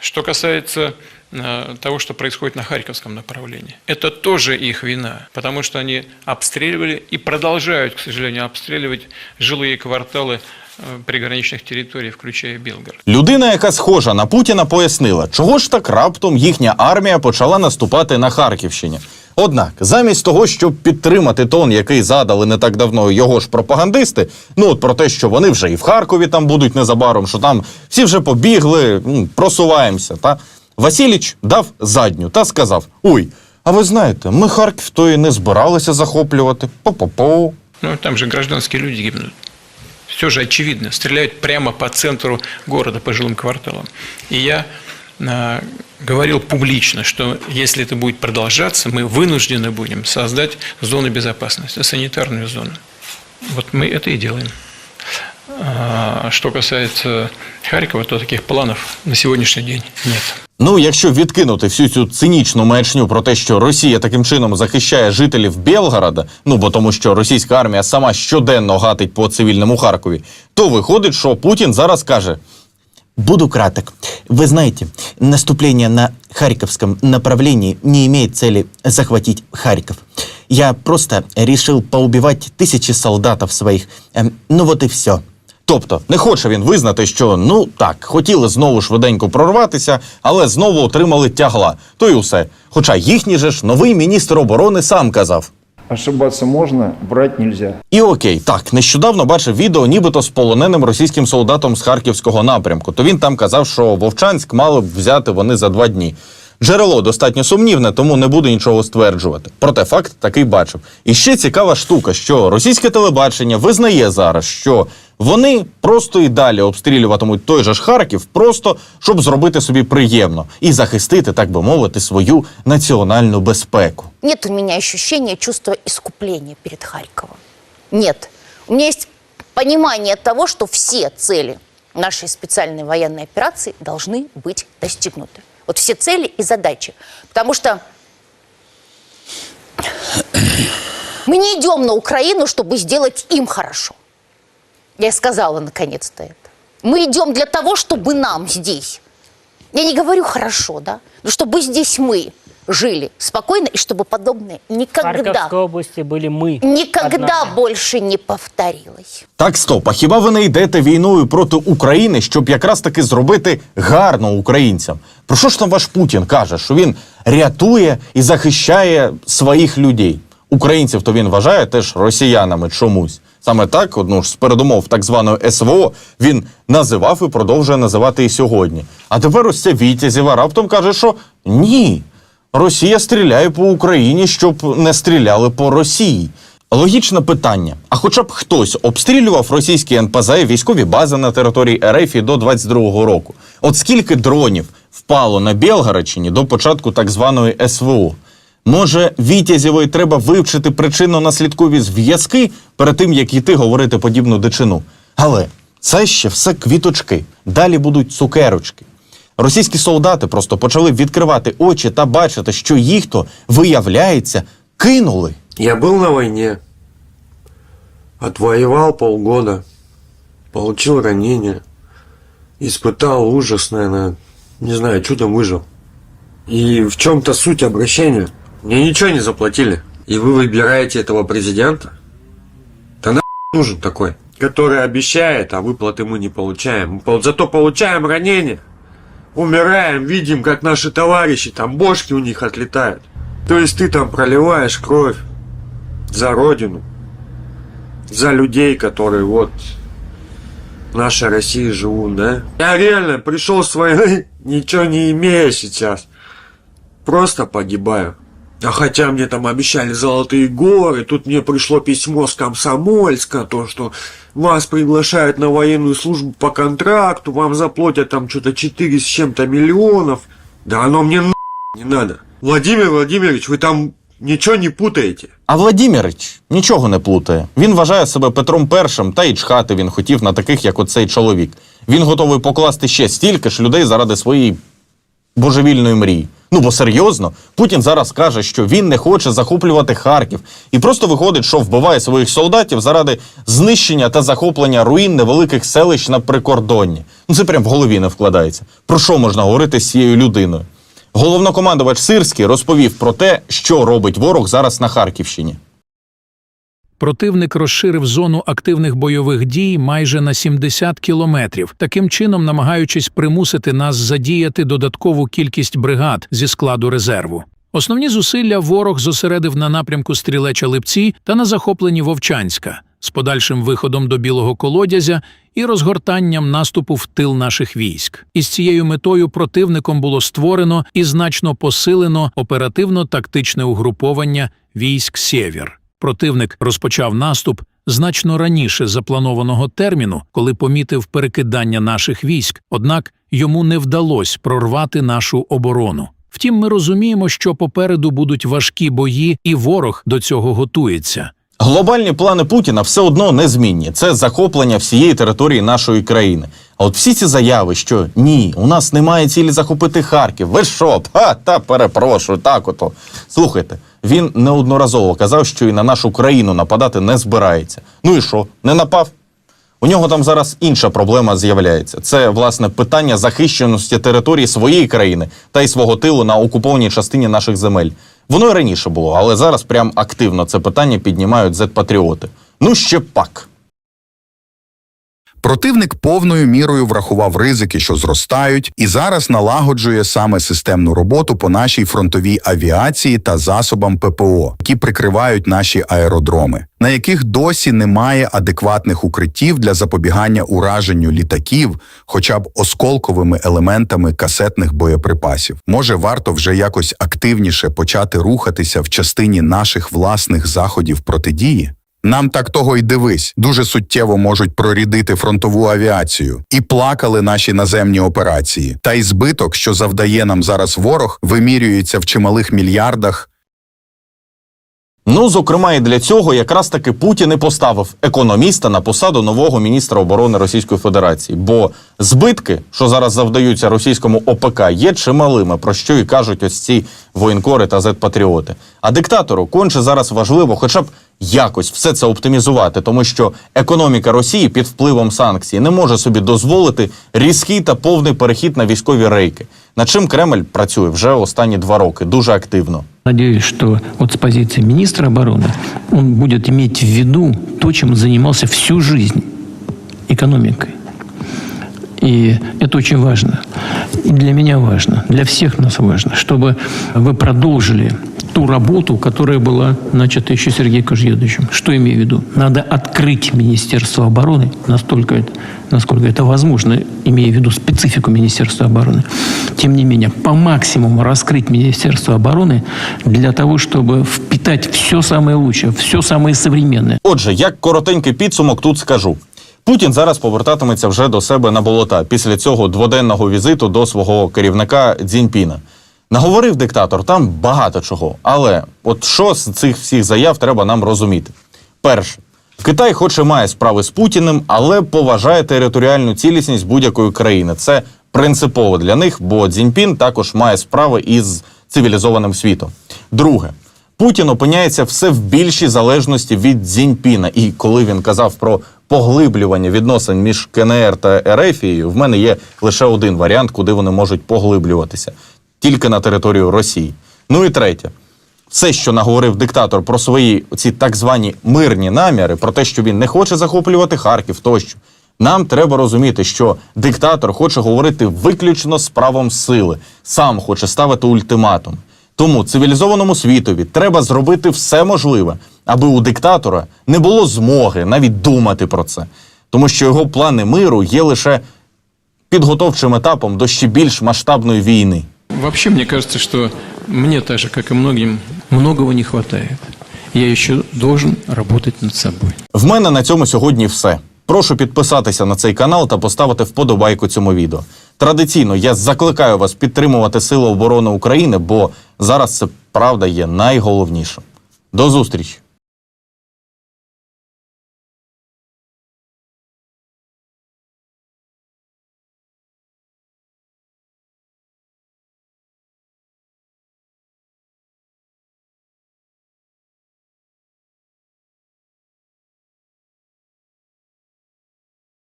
Что касается э, того, что происходит на Харьковском направлении, это тоже их вина, потому что они обстреливали и продолжают, к сожалению, обстреливать жилые кварталы э, приграничных территорий, включая Белгород. Людина, яка схожа на Путіна, пояснила, чого ж так раптом їхня армія почала наступати на Харківщині. Однак, замість того, щоб підтримати тон, який задали не так давно його ж пропагандисти, ну от про те, що вони вже і в Харкові там будуть незабаром, що там всі вже побігли, просуваємося. Та Васіліч дав задню та сказав: Ой, а ви знаєте, ми Харків то і не збиралися захоплювати. По-по-по. Ну, там же гражданские люди гибнут. Все же очевидно. Стреляют прямо по центру города, по жилым кварталам. И я говорил публично, что если это будет продолжаться, мы вынуждены будем создать зону безопасности, санитарную зону. Вот мы это и делаем. А что касается Харькова, то таких планов на сегодняшний день нет. Ну, якщо відкинути всю цю цинічну маячню про те, що Росія таким чином захищає жителів Белгорода, ну бо тому, що російська армія сама щоденно гатить по цивільному Харкові, то виходить, що Путін зараз каже: Буду краток. Вы знаете, наступление на Харьковском направлении не имеет цели захватить Харьков. Я просто решил поубивать тысячи солдатов своих. Эм, ну вот и все. Тобто не хоче він визнати, що ну так, хотіли знову швиденько прорватися, але знову отримали тягла. То й усе. Хоча їхній же ж новий міністр оборони сам казав. Ошибаться можна, брати нельзя. І окей, так, нещодавно бачив відео, нібито з полоненим російським солдатом з харківського напрямку. То він там казав, що Вовчанськ мали б взяти вони за два дні. Джерело достатньо сумнівне, тому не буду нічого стверджувати. Проте факт такий бачив. І ще цікава штука, що російське телебачення визнає зараз, що вони просто і далі обстрілюватимуть той же ж Харків, просто щоб зробити собі приємно і захистити, так би мовити, свою національну безпеку. Нет у меня ощущения чувства искупления перед Харьковом. Нет. У меня есть понимание того, что все цели нашей специальной военной операции должны быть достигнуты. Вот все цели и задачи. Потому что мы не идем на Украину, чтобы сделать им хорошо. Я сказала наконец-то это. Мы идем для того, чтобы нам здесь я не говорю хорошо, да, но чтобы здесь мы жили спокойно и чтобы подобное В никогда, Харьковской области были мы. никогда однажды. больше не повторилось. Так, стоп, а хіба ви не йдете війною проти України, щоб якраз таки зробити гарно українцям? Про що ж там ваш Путін каже, що він рятує і захищає своїх людей? Українців то він вважає теж росіянами чомусь. Саме так, одну ж з передумов так званої СВО, він називав і продовжує називати і сьогодні. А тепер ось ця Вітязєва раптом каже, що ні, Росія стріляє по Україні, щоб не стріляли по Росії. Логічне питання: а хоча б хтось обстрілював російські НПЗ і військові бази на території РФ до 22-го року? От скільки дронів впало на Білгородщині до початку так званої СВО? Може, Вітязєвої треба вивчити причинно-наслідкові зв'язки перед тим, як йти говорити подібну дичину. Але це ще все квіточки. Далі будуть цукерочки. Російські солдати просто почали відкривати очі та бачити, що їх то, виявляється, кинули. Я был на войне, отвоевал полгода, получил ранение, испытал ужас, наверное, не знаю, чудом выжил. И в чем-то суть обращения. Мне ничего не заплатили. И вы выбираете этого президента? Да на нужен такой, который обещает, а выплаты мы не получаем. Мы пол- зато получаем ранения. Умираем, видим, как наши товарищи, там бошки у них отлетают. То есть ты там проливаешь кровь за родину, за людей, которые вот в нашей России живут, да? Я реально пришел с войны, ничего не имея сейчас. Просто погибаю. А хотя мне там обещали золотые горы, тут мне пришло письмо с Комсомольска, то, что вас приглашают на военную службу по контракту, вам заплатят там что-то 4 с чем-то миллионов. Да оно мне на не надо. Владимир Владимирович, вы там ничего не путаете. А Владімірич нічого не плутає. Він вважає себе Петром І, та й чхати він хотів на таких, як оцей чоловік. Він готовий покласти ще стільки ж людей заради своєї божевільної мрії. Ну бо серйозно, Путін зараз каже, що він не хоче захоплювати Харків, і просто виходить, що вбиває своїх солдатів заради знищення та захоплення руїн невеликих селищ на прикордонні. Ну це прям в голові не вкладається. Про що можна говорити з цією людиною? Головнокомандувач Сирський розповів про те, що робить ворог зараз на Харківщині. Противник розширив зону активних бойових дій майже на 70 кілометрів, таким чином намагаючись примусити нас задіяти додаткову кількість бригад зі складу резерву. Основні зусилля ворог зосередив на напрямку Стрілеча Липці та на захопленні Вовчанська з подальшим виходом до Білого колодязя і розгортанням наступу в тил наших військ. Із цією метою противником було створено і значно посилено оперативно-тактичне угруповання військ Сєвєр. Противник розпочав наступ значно раніше запланованого терміну, коли помітив перекидання наших військ, однак йому не вдалося прорвати нашу оборону. Втім, ми розуміємо, що попереду будуть важкі бої, і ворог до цього готується. Глобальні плани Путіна все одно незмінні. Це захоплення всієї території нашої країни. А от всі ці заяви, що ні, у нас немає цілі захопити Харків. Ви що? Та, та перепрошую, так ото. Слухайте, він неодноразово казав, що і на нашу країну нападати не збирається. Ну і що? Не напав? У нього там зараз інша проблема з'являється. Це власне питання захищеності території своєї країни та й свого тилу на окупованій частині наших земель. Воно і раніше було, але зараз прям активно це питання піднімають зет-патріоти. Ну ще пак. Противник повною мірою врахував ризики, що зростають, і зараз налагоджує саме системну роботу по нашій фронтовій авіації та засобам ППО, які прикривають наші аеродроми, на яких досі немає адекватних укриттів для запобігання ураженню літаків, хоча б осколковими елементами касетних боєприпасів. Може, варто вже якось активніше почати рухатися в частині наших власних заходів протидії? Нам так того й дивись, дуже суттєво можуть прорідити фронтову авіацію. І плакали наші наземні операції. Та й збиток, що завдає нам зараз ворог, вимірюється в чималих мільярдах. Ну, зокрема, і для цього якраз таки Путін і поставив економіста на посаду нового міністра оборони Російської Федерації. Бо збитки, що зараз завдаються російському ОПК, є чималими, про що і кажуть ось ці воєнкори та зет-патріоти. А диктатору конче зараз важливо, хоча б якось все це оптимізувати, тому що економіка Росії під впливом санкцій не може собі дозволити різкий та повний перехід на військові рейки. Над чим Кремль працює вже останні два роки дуже активно. Надеюсь, что вот с позиции министра обороны он будет иметь в виду то, чем занимался всю жизнь – экономикой. И это очень важно. И для меня важно, для всех нас важно, чтобы вы продолжили ту работу, которая была начата еще Сергеем Кожьедовичем. Что имею в виду? Надо открыть Министерство обороны настолько, это- насколько это возможно, имея в виду специфику Министерства обороны. Тем не менее, по максимуму раскрыть Министерство обороны для того, чтобы впитать все самое лучшее, все самое современное. Отже, як коротенький підсумок тут скажу. Путін зараз повертатиметься вже до себе на болота після цього дводенного візиту до свого керівника Дзіньпіна. Наговорив диктатор там багато чого. Але от що з цих всіх заяв треба нам розуміти? Перше, Китай, хоч і має справи з Путіним, але поважає територіальну цілісність будь-якої країни. Це принципово для них, бо Цзіньпін також має справи із цивілізованим світом. Друге, Путін опиняється все в більшій залежності від Цзіньпіна. І коли він казав про поглиблювання відносин між КНР та Ерефією, в мене є лише один варіант, куди вони можуть поглиблюватися тільки на територію Росії. Ну і третє. Все, що наговорив диктатор про свої ці так звані мирні наміри, про те, що він не хоче захоплювати Харків тощо. Нам треба розуміти, що диктатор хоче говорити виключно з правом сили, сам хоче ставити ультиматум. Тому цивілізованому світові треба зробити все можливе, аби у диктатора не було змоги навіть думати про це, тому що його плани миру є лише підготовчим етапом до ще більш масштабної війни. Вообще, мне кажется, что мне так же, как и многим, многого не хватает. Я еще должен работать над собой. В мене на цьому сьогодні все. Прошу підписатися на цей канал та поставити вподобайку цьому відео. Традиційно я закликаю вас підтримувати Сили оборони України, бо зараз це правда є найголовнішим. До зустрічі!